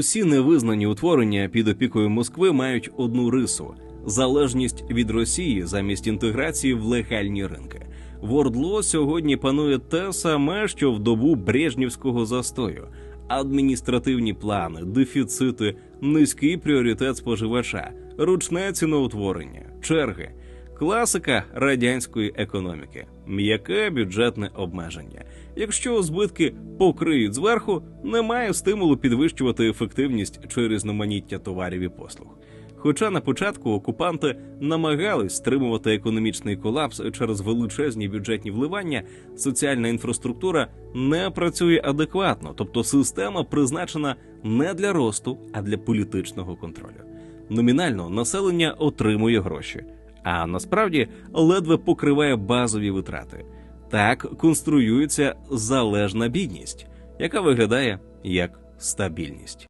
Усі невизнані утворення під опікою Москви мають одну рису залежність від Росії замість інтеграції в легальні ринки. В Ордло сьогодні панує те саме, що в добу брежнівського застою: адміністративні плани, дефіцити, низький пріоритет споживача, ручне ціноутворення, черги. Класика радянської економіки, м'яке бюджетне обмеження. Якщо збитки покриють зверху, немає стимулу підвищувати ефективність чи різноманіття товарів і послуг. Хоча на початку окупанти намагались стримувати економічний колапс через величезні бюджетні вливання, соціальна інфраструктура не працює адекватно, тобто система призначена не для росту, а для політичного контролю. Номінально населення отримує гроші, а насправді ледве покриває базові витрати. Так конструюється залежна бідність, яка виглядає як стабільність.